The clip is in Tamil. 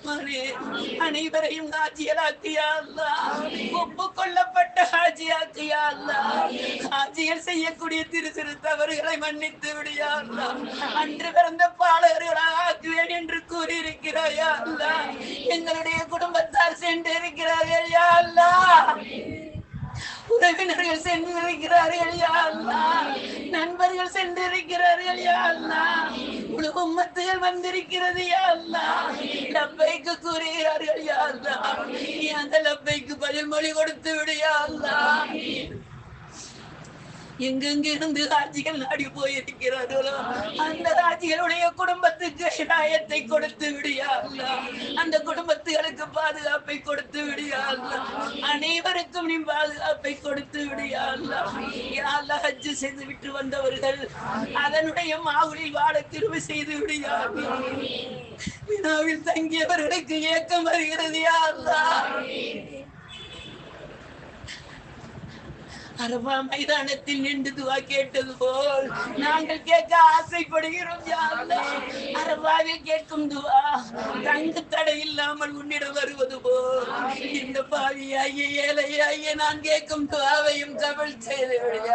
மகனே, அனைவரையும் ஆட்சியலாக்கியா அல்லா ஒப்பு கொள்ளப்பட்ட ஹாஜியாக்கியா அல்லா ஆட்சியர் செய்யக்கூடிய திரு சிறு தவறுகளை மன்னித்து விடியா அல்லா அன்று பிறந்த பாலகர்களாக ஆக்குவேன் என்று கூறியிருக்கிறாயா அல்லா எங்களுடைய குடும்பத்தார் சென்று இருக்கிறார்கள் யா அல்லா உறவினர்கள் சென்றிருக்கிறார்கள் யா நண்பர்கள் சென்றிருக்கிறார்கள் யா அல்லாஹ். முழு உம்மத்துகள் வந்திருக்கிறது யா அந்த லப்பைக்கு பதில் மொழி கொடுத்து விடு எங்கெங்கிருந்து ராஜிகள் நாடி போயிருக்கிறார்களோ அந்த ராஜிகளுடைய குடும்பத்துக்கு ஹிதாயத்தை கொடுத்து விடியா அந்த குடும்பத்துகளுக்கு பாதுகாப்பை கொடுத்து விடியா அனைவருக்கும் நீ பாதுகாப்பை கொடுத்து விடியா ஹஜ்ஜு செய்து விட்டு வந்தவர்கள் அதனுடைய மாவுளில் வாழ திரும்ப செய்து விடியா வினாவில் தங்கியவர்களுக்கு ஏக்கம் வருகிறது யா அரபா மைதானத்தில் நின்று துவா கேட்டது போல் நாங்கள் கேட்க ஆசைப்படுகிறோம் அரபாவில் கேட்கும் துவா தங்கு தடை இல்லாமல் உன்னிடம் வருவது போல். இந்த பாவியாகிய ஏழையாகிய நான் கேட்கும் துவாவையும் கபல் செய்து விடுங்க